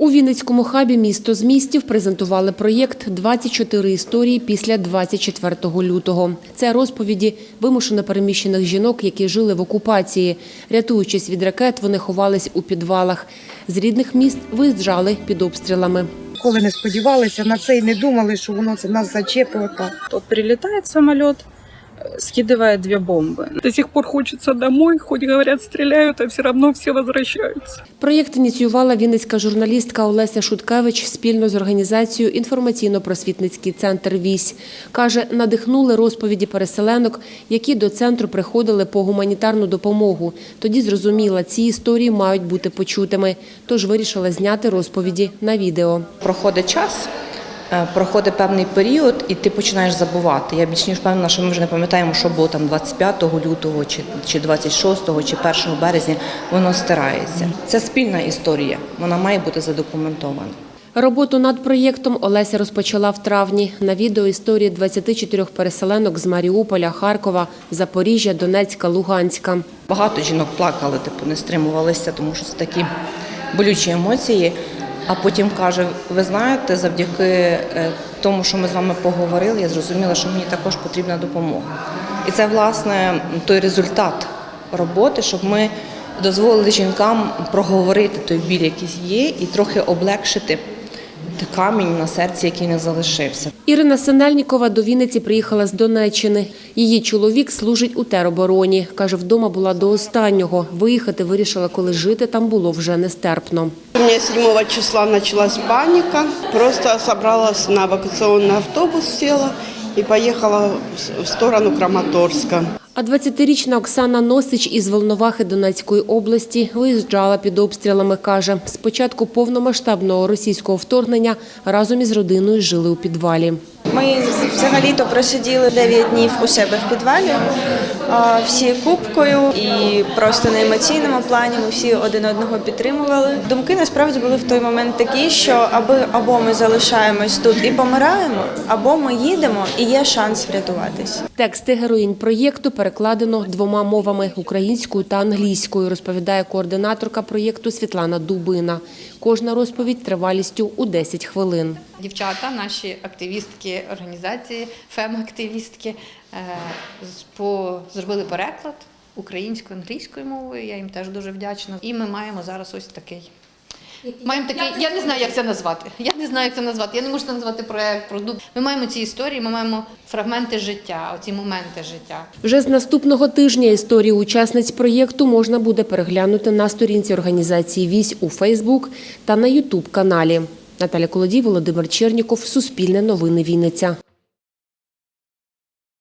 У Вінницькому хабі місто з містів презентували проєкт «24 історії після 24 лютого. Це розповіді вимушено переміщених жінок, які жили в окупації. Рятуючись від ракет, вони ховались у підвалах. З рідних міст виїжджали під обстрілами. Коли не сподівалися на це і не думали, що воно це нас. Вот прилетает самолет, э, скидывает две бомбы. До сих пор хочется домой, хоть говорят стреляют, а все равно все возвращаются. Проєкт ініціювала вінницька журналістка Олеся Шуткевич спільно з організацією «Інформаційно-просвітницький центр ВІСь». Каже, надихнули розповіді переселенок, які до центру приходили по гуманітарну допомогу. Тоді зрозуміла, ці історії мають бути почутими. Тож вирішила зняти розповіді на відео. проходить час, проходить певний період, і ти починаєш забувати. Я більш ніж впевнена, що ми вже не пам'ятаємо, що було там 25 лютого, чи, чи 26, чи 1 березня. Воно стирається. Це спільна історія, вона має бути задокументована. Роботу над проєктом Олеся розпочала в травні. На відео історії 24 переселенок з Маріуполя, Харкова, Запоріжжя, Донецька, Луганська. Багато жінок плакали, типу, не стримувалися, тому що це такі болючі емоції. А потім каже: ви знаєте, завдяки е, тому, що ми з вами поговорили, я зрозуміла, що мені також потрібна допомога. І це власне той результат роботи, щоб ми дозволили жінкам проговорити той біль, який є, і трохи облегшити камінь на серці, який не залишився. Ірина Синельнікова до Вінниці приїхала з Донеччини. Її чоловік служить у теробороні. Каже, вдома була до останнього. Виїхати вирішила, коли жити там було вже нестерпно. У меня 7 числа почалась паніка, Просто зібралася на евакуаційний автобус, села и поїхала в сторону Краматорська. А 20-річна Оксана Носич із Волновахи Донецької області виїжджала під обстрілами. Каже, спочатку повномасштабного російського вторгнення разом із родиною жили у підвалі. Ми взагалі-то просиділи 9 днів у себе в підвалі, а, всі купкою і просто на емоційному плані ми всі один одного підтримували. Думки насправді були в той момент такі, що аби або ми залишаємось тут і помираємо, або ми їдемо і є шанс врятуватись. Тексти героїнь проєкту перекладено двома мовами – українською та англійською, розповідає координаторка проєкту Світлана Дубина. Кожна розповідь тривалістю у 10 хвилин. Дівчата, наші активістки організації, фем-активістки, е, зробили переклад українською, англійською мовою. Я їм теж дуже вдячна. І ми маємо зараз ось такий. Маємо такий, я не знаю, як це назвати. Я не знаю, як це назвати. Я не можу це назвати проект, продукт. Ми маємо ці історії, ми маємо фрагменти життя, оці моменти життя. Вже з наступного тижня історії учасниць проєкту можна буде переглянути на сторінці організації «Вісь» у Фейсбук та на Ютуб каналі. Наталя Колодій, Володимир Черніков, Суспільне новини Вінниця.